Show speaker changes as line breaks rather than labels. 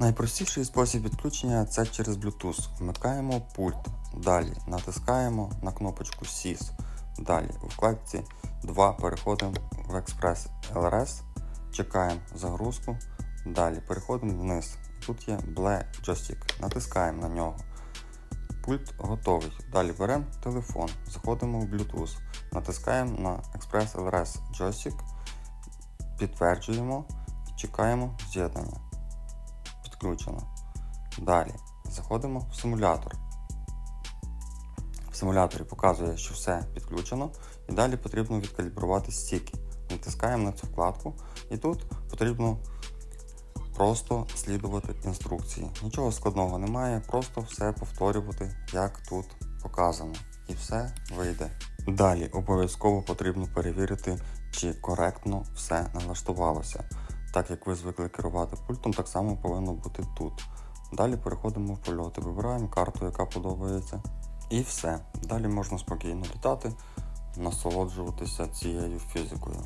Найпростіший спосіб підключення це через Bluetooth. Вмикаємо пульт. Далі натискаємо на кнопочку SIS. Далі у вкладці 2 переходимо в Express LRS, чекаємо загрузку. Далі переходимо вниз. Тут є Ble Joystick. Натискаємо на нього. Пульт готовий. Далі беремо телефон, заходимо в Bluetooth, натискаємо на Express LRS Joystick, підтверджуємо і чекаємо з'єднання. Підключено. Далі заходимо в симулятор. В симуляторі показує, що все підключено, і далі потрібно відкалібрувати стіки. Натискаємо на цю вкладку, і тут потрібно просто слідувати інструкції. Нічого складного немає, просто все повторювати, як тут показано. І все вийде. Далі обов'язково потрібно перевірити, чи коректно все налаштувалося. Так як ви звикли керувати пультом, так само повинно бути тут. Далі переходимо в польоти, вибираємо карту, яка подобається. І все. Далі можна спокійно літати, насолоджуватися цією фізикою.